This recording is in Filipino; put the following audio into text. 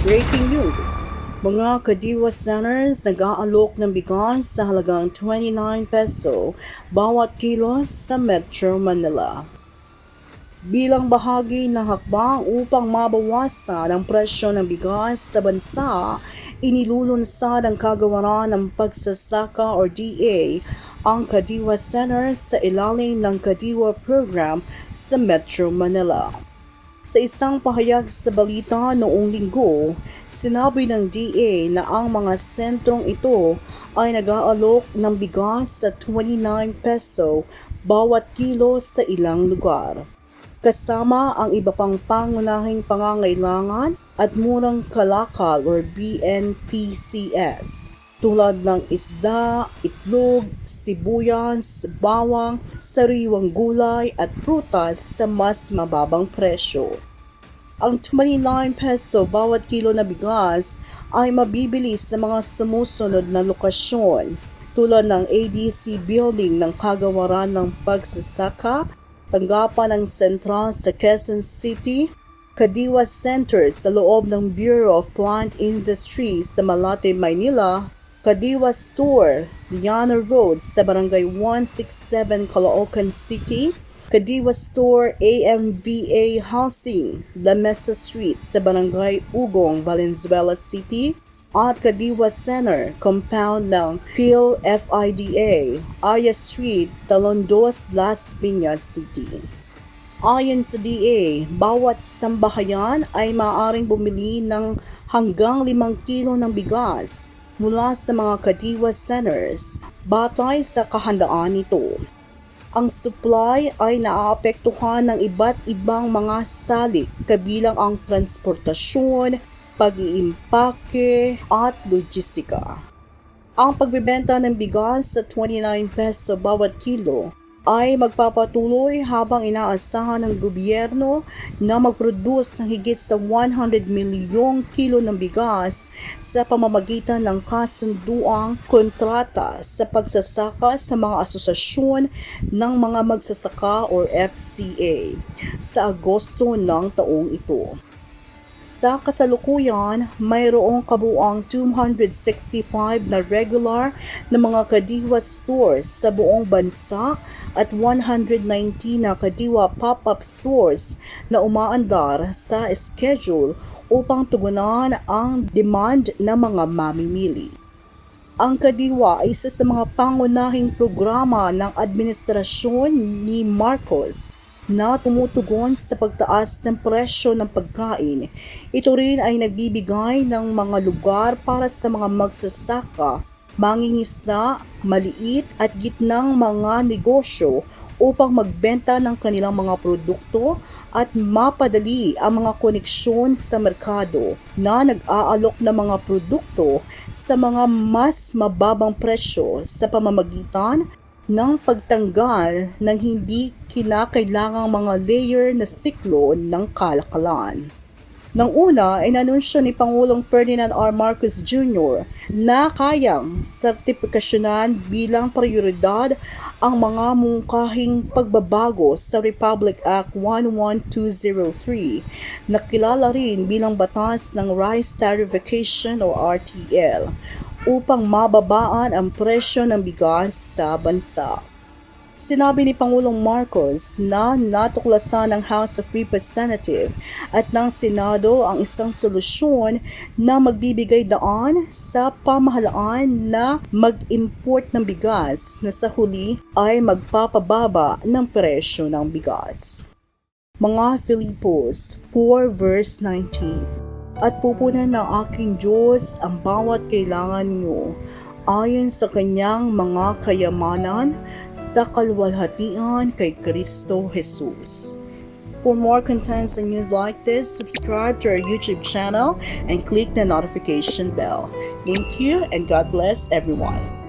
Breaking news! Mga Kadiwa centers nag-aalok ng bigas sa halagang 29 peso bawat kilos sa Metro Manila. Bilang bahagi ng hakbang upang mabawasan ang presyo ng bigas sa bansa, inilulunsad ang kagawaran ng pagsasaka or DA ang Kadiwa Centers sa ilalim ng Kadiwa Program sa Metro Manila. Sa isang pahayag sa balita noong linggo, sinabi ng DA na ang mga sentrong ito ay nag-aalok ng bigas sa 29 peso bawat kilo sa ilang lugar. Kasama ang iba pang pangunahing pangangailangan at murang kalakal or BNPCS tulad ng isda, itlog, sibuyas, bawang, sariwang gulay at prutas sa mas mababang presyo. Ang 29 peso bawat kilo na bigas ay mabibili sa mga sumusunod na lokasyon. Tulad ng ADC Building ng Kagawaran ng Pagsasaka, tanggapan ng Sentral sa Quezon City, Kadiwa Center sa loob ng Bureau of Plant Industries sa Malate, Maynila, Kadiwa Store, Liana Road sa Barangay 167, Caloocan City, Kadiwa Store AMVA Housing, La Mesa Street sa Barangay Ugong, Valenzuela City, at Kadiwa Center, compound ng PhilFIDA, Aya Street, Talondos, Las Piñas City. Ayon sa DA, bawat sambahayan ay maaaring bumili ng hanggang 5 kilo ng bigas mula sa mga kadiwa centers batay sa kahandaan nito. Ang supply ay naaapektuhan ng iba't ibang mga salik kabilang ang transportasyon, pag-iimpake at logistika. Ang pagbebenta ng bigas sa 29 peso bawat kilo ay magpapatuloy habang inaasahan ng gobyerno na mag-produce ng higit sa 100 milyong kilo ng bigas sa pamamagitan ng kasunduang kontrata sa pagsasaka sa mga asosasyon ng mga magsasaka or FCA sa Agosto ng taong ito. Sa kasalukuyan, mayroong kabuang 265 na regular na mga kadiwa stores sa buong bansa at 119 na kadiwa pop-up stores na umaandar sa schedule upang tugunan ang demand ng mga mamimili. Ang Kadiwa ay isa sa mga pangunahing programa ng administrasyon ni Marcos na tumutugon sa pagtaas ng presyo ng pagkain. Ito rin ay nagbibigay ng mga lugar para sa mga magsasaka, mangingisda, maliit at gitnang mga negosyo upang magbenta ng kanilang mga produkto at mapadali ang mga koneksyon sa merkado na nag-aalok ng mga produkto sa mga mas mababang presyo sa pamamagitan ng pagtanggal ng hindi kinakailangang mga layer na siklo ng kalakalan. Nang una ay nanunsyo ni Pangulong Ferdinand R. Marcos Jr. na kayang sertipikasyonan bilang prioridad ang mga mungkahing pagbabago sa Republic Act 11203 na kilala rin bilang batas ng Rice Tariffication o RTL upang mababaan ang presyo ng bigas sa bansa. Sinabi ni Pangulong Marcos na natuklasan ng House of Representatives at ng Senado ang isang solusyon na magbibigay daan sa pamahalaan na mag-import ng bigas na sa huli ay magpapababa ng presyo ng bigas. Mga Filipos 4 verse 19 at pupunan ng aking Diyos ang bawat kailangan niyo ayon sa kanyang mga kayamanan sa kalwalhatian kay Kristo Jesus. For more contents and news like this, subscribe to our YouTube channel and click the notification bell. Thank you and God bless everyone.